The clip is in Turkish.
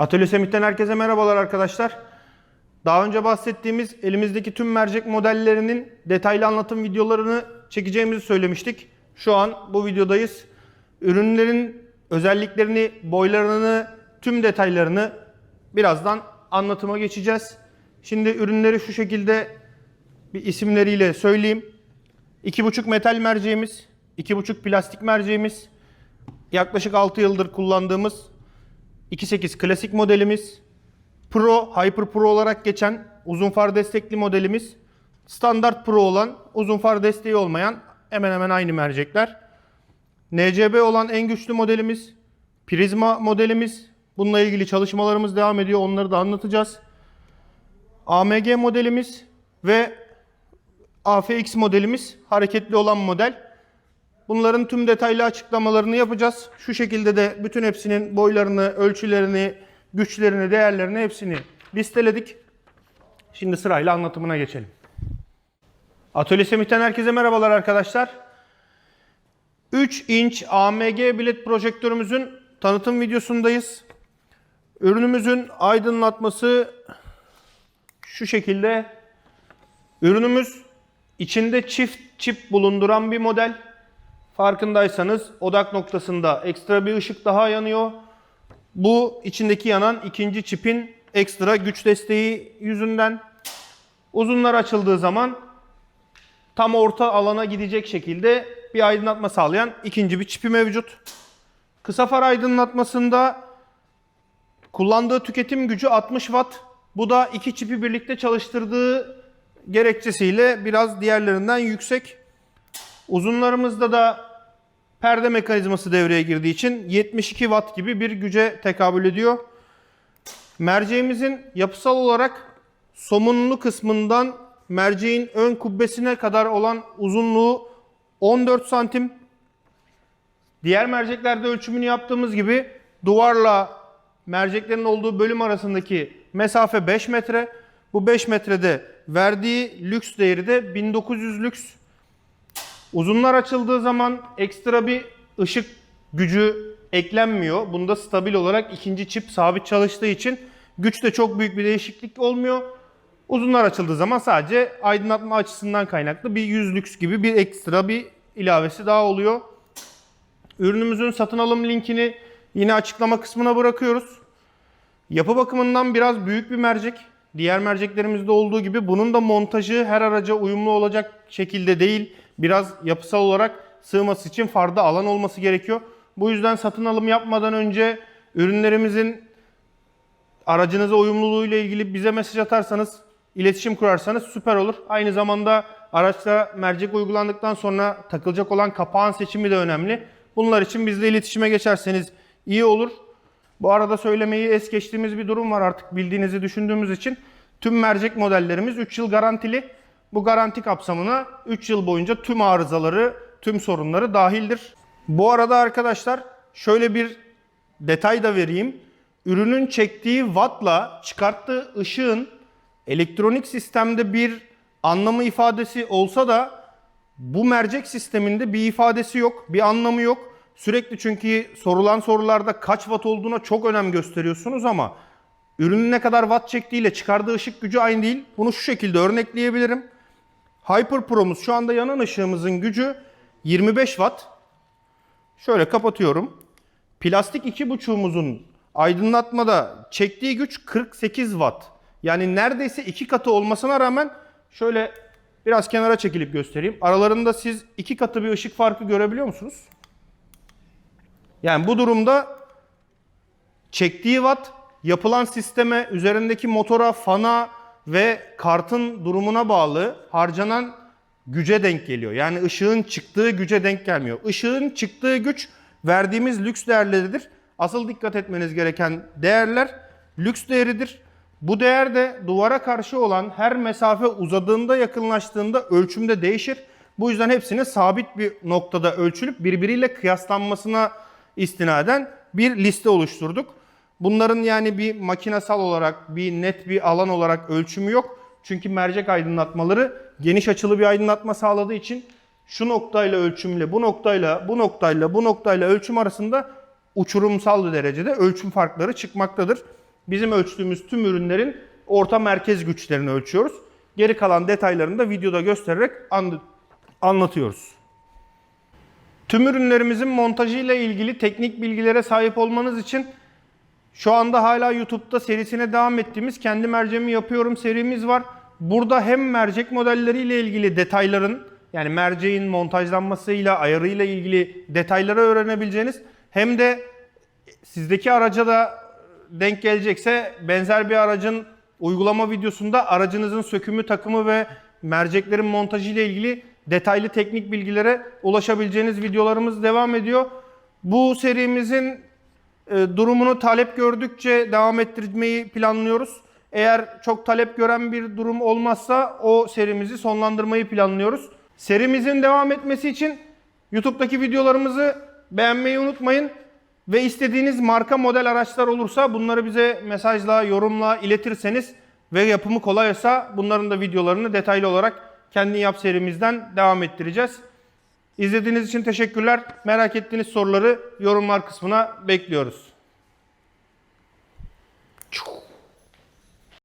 Atölye Semit'ten herkese merhabalar arkadaşlar. Daha önce bahsettiğimiz elimizdeki tüm mercek modellerinin detaylı anlatım videolarını çekeceğimizi söylemiştik. Şu an bu videodayız. Ürünlerin özelliklerini, boylarını, tüm detaylarını birazdan anlatıma geçeceğiz. Şimdi ürünleri şu şekilde bir isimleriyle söyleyeyim. 2,5 metal merceğimiz, 2,5 plastik merceğimiz, yaklaşık 6 yıldır kullandığımız 2.8 klasik modelimiz, Pro, Hyper Pro olarak geçen uzun far destekli modelimiz, standart Pro olan uzun far desteği olmayan hemen hemen aynı mercekler. NCB olan en güçlü modelimiz, Prisma modelimiz. Bununla ilgili çalışmalarımız devam ediyor. Onları da anlatacağız. AMG modelimiz ve AFX modelimiz hareketli olan model. Bunların tüm detaylı açıklamalarını yapacağız. Şu şekilde de bütün hepsinin boylarını, ölçülerini, güçlerini, değerlerini hepsini listeledik. Şimdi sırayla anlatımına geçelim. Atölye Semih'ten herkese merhabalar arkadaşlar. 3 inç AMG bilet projektörümüzün tanıtım videosundayız. Ürünümüzün aydınlatması şu şekilde. Ürünümüz içinde çift çip bulunduran bir model. Farkındaysanız odak noktasında ekstra bir ışık daha yanıyor. Bu içindeki yanan ikinci çipin ekstra güç desteği yüzünden. Uzunlar açıldığı zaman tam orta alana gidecek şekilde bir aydınlatma sağlayan ikinci bir çipi mevcut. Kısa far aydınlatmasında kullandığı tüketim gücü 60 watt. Bu da iki çipi birlikte çalıştırdığı gerekçesiyle biraz diğerlerinden yüksek. Uzunlarımızda da perde mekanizması devreye girdiği için 72 watt gibi bir güce tekabül ediyor. Merceğimizin yapısal olarak somunlu kısmından merceğin ön kubbesine kadar olan uzunluğu 14 santim. Diğer merceklerde ölçümünü yaptığımız gibi duvarla merceklerin olduğu bölüm arasındaki mesafe 5 metre. Bu 5 metrede verdiği lüks değeri de 1900 lüks. Uzunlar açıldığı zaman ekstra bir ışık gücü eklenmiyor. Bunda stabil olarak ikinci çip sabit çalıştığı için güçte çok büyük bir değişiklik olmuyor. Uzunlar açıldığı zaman sadece aydınlatma açısından kaynaklı bir 100 lüks gibi bir ekstra bir ilavesi daha oluyor. Ürünümüzün satın alım linkini yine açıklama kısmına bırakıyoruz. Yapı bakımından biraz büyük bir mercek. Diğer merceklerimizde olduğu gibi bunun da montajı her araca uyumlu olacak şekilde değil. Biraz yapısal olarak sığması için farda alan olması gerekiyor. Bu yüzden satın alım yapmadan önce ürünlerimizin aracınıza uyumluluğu ile ilgili bize mesaj atarsanız, iletişim kurarsanız süper olur. Aynı zamanda araçta mercek uygulandıktan sonra takılacak olan kapağın seçimi de önemli. Bunlar için bizle iletişime geçerseniz iyi olur. Bu arada söylemeyi es geçtiğimiz bir durum var artık bildiğinizi düşündüğümüz için. Tüm mercek modellerimiz 3 yıl garantili. Bu garanti kapsamına 3 yıl boyunca tüm arızaları, tüm sorunları dahildir. Bu arada arkadaşlar şöyle bir detay da vereyim. Ürünün çektiği wattla çıkarttığı ışığın elektronik sistemde bir anlamı ifadesi olsa da bu mercek sisteminde bir ifadesi yok, bir anlamı yok. Sürekli çünkü sorulan sorularda kaç watt olduğuna çok önem gösteriyorsunuz ama ürünün ne kadar watt çektiğiyle çıkardığı ışık gücü aynı değil. Bunu şu şekilde örnekleyebilirim. Hyper Pro'muz şu anda yanan ışığımızın gücü 25 watt. Şöyle kapatıyorum. Plastik 2.5'umuzun aydınlatmada çektiği güç 48 watt. Yani neredeyse iki katı olmasına rağmen şöyle biraz kenara çekilip göstereyim. Aralarında siz iki katı bir ışık farkı görebiliyor musunuz? Yani bu durumda çektiği watt yapılan sisteme, üzerindeki motora, fana ve kartın durumuna bağlı harcanan güce denk geliyor. Yani ışığın çıktığı güce denk gelmiyor. Işığın çıktığı güç verdiğimiz lüks değerleridir. Asıl dikkat etmeniz gereken değerler lüks değeridir. Bu değer de duvara karşı olan her mesafe uzadığında yakınlaştığında ölçümde değişir. Bu yüzden hepsini sabit bir noktada ölçülüp birbiriyle kıyaslanmasına istinaden bir liste oluşturduk. Bunların yani bir makinesal olarak, bir net bir alan olarak ölçümü yok. Çünkü mercek aydınlatmaları geniş açılı bir aydınlatma sağladığı için şu noktayla ölçümle, bu noktayla, bu noktayla, bu noktayla ölçüm arasında uçurumsal derecede ölçüm farkları çıkmaktadır. bizim ölçtüğümüz tüm ürünlerin orta merkez güçlerini ölçüyoruz. Geri kalan detaylarını da videoda göstererek anlatıyoruz. Tüm ürünlerimizin montajı ile ilgili teknik bilgilere sahip olmanız için şu anda hala YouTube'da serisine devam ettiğimiz kendi merceğimi yapıyorum serimiz var. Burada hem mercek modelleriyle ilgili detayların yani merceğin montajlanmasıyla, ayarıyla ilgili detayları öğrenebileceğiniz hem de sizdeki araca da denk gelecekse benzer bir aracın uygulama videosunda aracınızın sökümü, takımı ve merceklerin montajı ile ilgili detaylı teknik bilgilere ulaşabileceğiniz videolarımız devam ediyor. Bu serimizin e, durumunu talep gördükçe devam ettirmeyi planlıyoruz. Eğer çok talep gören bir durum olmazsa o serimizi sonlandırmayı planlıyoruz. Serimizin devam etmesi için YouTube'daki videolarımızı beğenmeyi unutmayın. Ve istediğiniz marka model araçlar olursa bunları bize mesajla, yorumla iletirseniz ve yapımı kolaysa bunların da videolarını detaylı olarak kendi yap serimizden devam ettireceğiz. İzlediğiniz için teşekkürler. Merak ettiğiniz soruları yorumlar kısmına bekliyoruz.